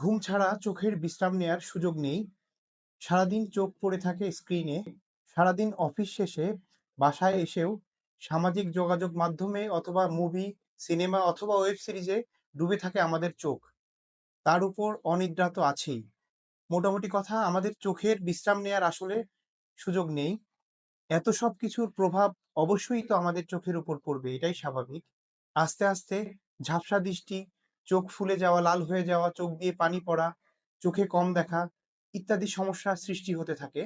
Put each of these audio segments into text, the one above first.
ঘুম ছাড়া চোখের বিশ্রাম নেয়ার সুযোগ নেই। সারাদিন চোখ পড়ে থাকে স্ক্রিনে। সারাদিন অফিস শেষে বাসায় এসেও সামাজিক যোগাযোগ মাধ্যমে অথবা মুভি, সিনেমা অথবা ওয়েব সিরিজে ডুবে থাকে আমাদের চোখ। তার উপর অনিদ্রা তো আছেই। মোটামুটি কথা আমাদের চোখের বিশ্রাম নেয়ার আসলে সুযোগ নেই। এত সব কিছুর প্রভাব অবশ্যই তো আমাদের চোখের উপর পড়বে, এটাই স্বাভাবিক। আস্তে, আস্তে ঝাপসা দৃষ্টি, চোখ ফুলে যাওয়া, লাল হয়ে যাওয়া, চোখ দিয়ে পানি পড়া, চোখে কম দেখা ইত্যাদি সমস্যার সৃষ্টি হতে থাকে।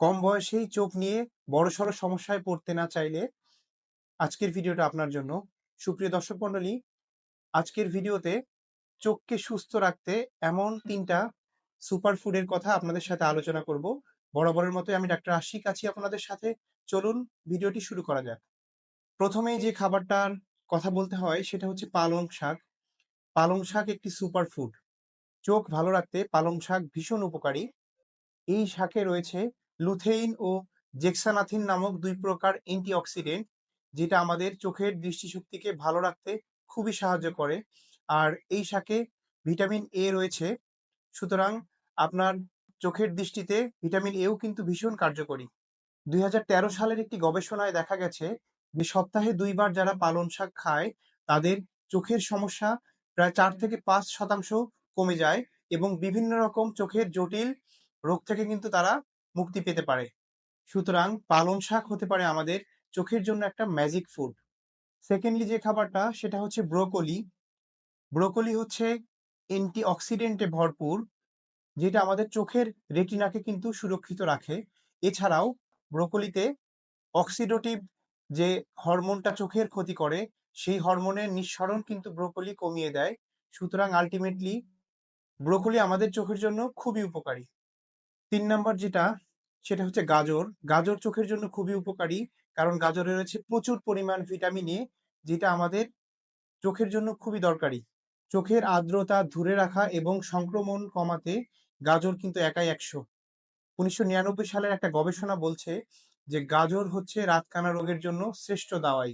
কম বয়সেই চোখ নিয়ে বড়সড় সমস্যায় পড়তে না চাইলে আজকের ভিডিওটা আপনার জন্য। সুপ্রিয় দর্শক মণ্ডলী, আজকের ভিডিওতে চোখকে সুস্থ রাখতে এমন ৩ টা সুপার ফুডের কথা আপনাদের সাথে আলোচনা করব। বরাবরের মতোই আমি ডাক্তার আশিক আছি আপনাদের সাথে। চলুন ভিডিওটি শুরু করা যাক। প্রথমেই যে খাবারটার কথা বলতে হয় সেটা হচ্ছে পালং শাক। পালং শাক একটি সুপার ফুড। চোখ ভালো রাখতে পালং শাক ভীষণ উপকারী। এই শাকে রয়েছে লুথেইন ও জেক্সানাথিন নামক দুই প্রকার অ্যান্টিঅক্সিডেন্ট যেটা আমাদের চোখের দৃষ্টিশক্তিকে ভালো রাখতে খুবই সাহায্য করে। আর এই শাকে ভিটামিন এ রয়েছে। সুতরাং আপনার চোখের দৃষ্টিতে ভিটামিন এও কিন্তু ভীষণ কার্যকরী। ২০১৩ সালের একটি গবেষণায় দেখা গেছে যে সপ্তাহে দুইবার যারা পালং শাক খায়, তাদের চোখের সমস্যা প্রায় চার থেকে পাঁচ শতাংশ কমে যায় এবং বিভিন্ন রকম চোখের জটিল রোগ থেকে কিন্তু তারা মুক্তি পেতে পারে। সুতরাং পালং শাক হতে পারে আমাদের চোখের জন্য একটা ম্যাজিক ফুড। সেকেন্ডলি যে খাবারটা, সেটা হচ্ছে ব্রোকলি। ব্রোকলি হচ্ছে অ্যান্টিঅক্সিডেন্টে ভরপুর, যেটা আমাদের চোখের রেটিনাকে কিন্তু সুরক্ষিত রাখে। এছাড়াও ব্রোকলিতে অক্সিডোটিভ যে হরমোনটা চোখের ক্ষতি করে সেই হরমোনের নিঃসরণ কিন্তু ব্রোকলি কমিয়ে দেয়। সুতরাং আল্টিমেটলি ব্রোকলি আমাদের চোখের জন্য খুবই উপকারী। তিন নাম্বার যেটা, সেটা হচ্ছে গাজর। গাজর চোখের জন্য খুবই উপকারী, কারণ গাজরে রয়েছে প্রচুর পরিমাণ ভিটামিন এ যেটা আমাদের চোখের জন্য খুবই দরকারি। চোখের আর্দ্রতা ধরে রাখা এবং সংক্রমণ কমাতে গাজর কিন্তু একাই একশো। ১৯৯৯ সালের একটা গবেষণা বলছে যে গাজর হচ্ছে রাতকানা রোগের জন্য শ্রেষ্ঠ দাওয়াই।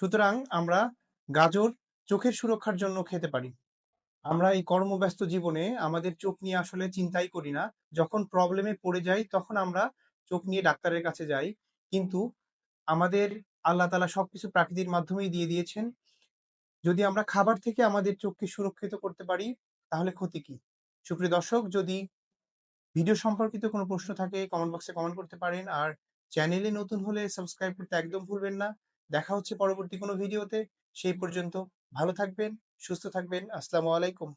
সুতরাং আমরা গাজর চোখের সুরক্ষার জন্য খেতে পারি। আমরা এই কর্মব্যস্ত জীবনে আমাদের চোখ নিয়ে আসলে চিন্তাই করি না। যখন প্রবলেমে পড়ে যাই তখন আমরা চোখ নিয়ে ডাক্তারের কাছে যাই। কিন্তু আমাদের আল্লাহ তালা সবকিছু প্রাকৃতির মাধ্যমেই দিয়ে দিয়েছেন। যদি আমরা খাবার থেকে আমাদের চোখকে সুরক্ষিত করতে পারি, তাহলে ক্ষতি কি? সুপ্রিয় দর্শক, যদি ভিডিও সম্পর্কিত কোনো প্রশ্ন থাকে কমেন্ট বক্সে কমেন্ট করতে পারেন। আর চ্যানেলে নতুন হলে সাবস্ক্রাইব করতে একদম ভুলবেন না। দেখা হচ্ছে পরবর্তী কোনো ভিডিওতে। সেই পর্যন্ত ভালো থাকবেন, সুস্থ থাকবেন। আসসালামু আলাইকুম।